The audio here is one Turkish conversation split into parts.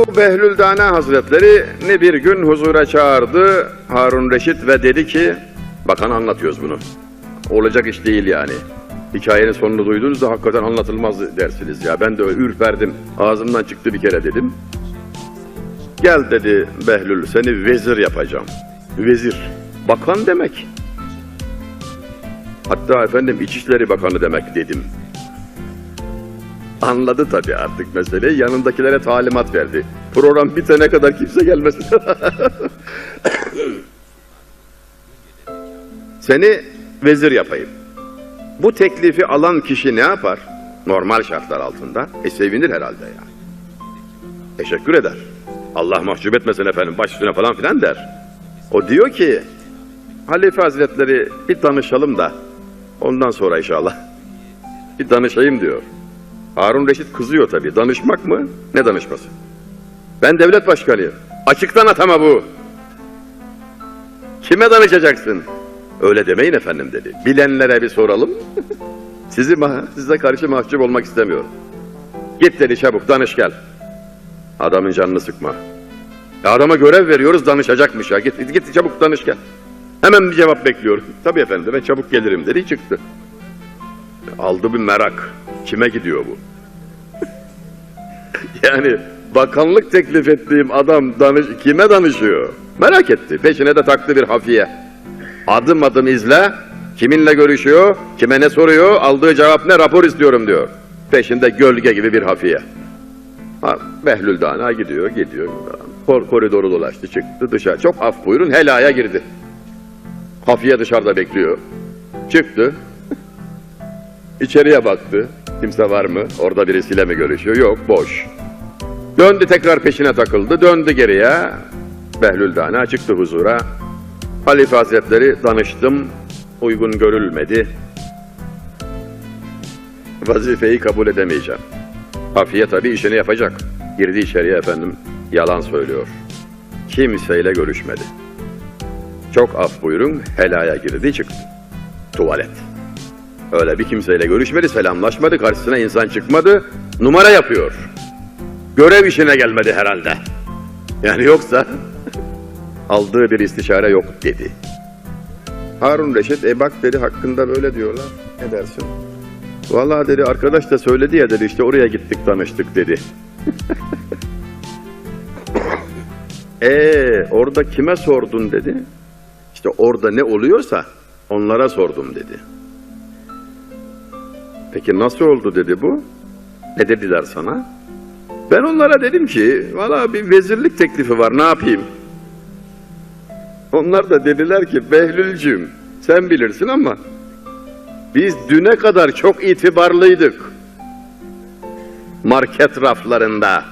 Bu Behlül Dana Hazretleri ne bir gün huzura çağırdı Harun Reşit ve dedi ki, bakın anlatıyoruz bunu. Olacak iş değil yani. Hikayenin sonunu duyduğunuzda hakikaten anlatılmaz dersiniz ya. Ben de öyle ürperdim. Ağzımdan çıktı bir kere dedim. Gel dedi Behlül seni vezir yapacağım. Vezir. Bakan demek. Hatta efendim İçişleri Bakanı demek dedim. Anladı tabii artık meseleyi. Yanındakilere talimat verdi. Program bitene kadar kimse gelmesin. Seni vezir yapayım. Bu teklifi alan kişi ne yapar? Normal şartlar altında. E sevinir herhalde yani. Teşekkür eder. Allah mahcup etmesin efendim baş üstüne falan filan der. O diyor ki Halife Hazretleri bir tanışalım da ondan sonra inşallah bir danışayım diyor. Harun Reşit kızıyor tabii. Danışmak mı? Ne danışması? Ben devlet başkanıyım. Açıktan atama bu. Kime danışacaksın? Öyle demeyin efendim dedi. Bilenlere bir soralım. Sizi size karşı mahcup olmak istemiyorum. Git dedi çabuk danış gel. Adamın canını sıkma. Ya adama görev veriyoruz danışacakmış ya. Git, git çabuk danış gel. Hemen bir cevap bekliyorum. Tabii efendim ben çabuk gelirim dedi çıktı. Aldı bir merak. Kime gidiyor bu? yani bakanlık teklif ettiğim adam danış, kime danışıyor? Merak etti. Peşine de taktı bir hafiye. Adım adım izle. Kiminle görüşüyor? Kime ne soruyor? Aldığı cevap ne? Rapor istiyorum diyor. Peşinde gölge gibi bir hafiye. Ha, Behlül Dana gidiyor, gidiyor. Kor koridoru dolaştı, çıktı dışarı. Çok af buyurun, helaya girdi. Hafiye dışarıda bekliyor. Çıktı. İçeriye baktı. Kimse var mı? Orada birisiyle mi görüşüyor? Yok, boş. Döndü tekrar peşine takıldı. Döndü geriye. Behlül Dana çıktı huzura. Halife Hazretleri danıştım. Uygun görülmedi. Vazifeyi kabul edemeyeceğim. Hafiye tabii işini yapacak. Girdi içeriye efendim. Yalan söylüyor. Kimseyle görüşmedi. Çok af buyurun. Helaya girdi çıktı. Tuvalet. Öyle bir kimseyle görüşmedi, selamlaşmadı, karşısına insan çıkmadı, numara yapıyor. Görev işine gelmedi herhalde. Yani yoksa aldığı bir istişare yok dedi. Harun Reşit, e bak dedi hakkında böyle diyorlar. Ne dersin? Vallahi dedi arkadaş da söyledi ya dedi işte oraya gittik tanıştık dedi. Ee orada kime sordun dedi. İşte orada ne oluyorsa onlara sordum dedi. Peki nasıl oldu dedi bu? Ne dediler sana? Ben onlara dedim ki, valla bir vezirlik teklifi var, ne yapayım? Onlar da dediler ki, Behlülcüğüm, sen bilirsin ama biz düne kadar çok itibarlıydık. Market raflarında,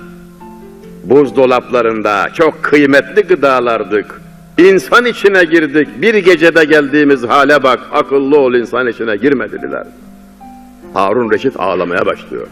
buzdolaplarında çok kıymetli gıdalardık. İnsan içine girdik, bir gecede geldiğimiz hale bak, akıllı ol insan içine girme dediler. Harun Reşit ağlamaya başlıyor.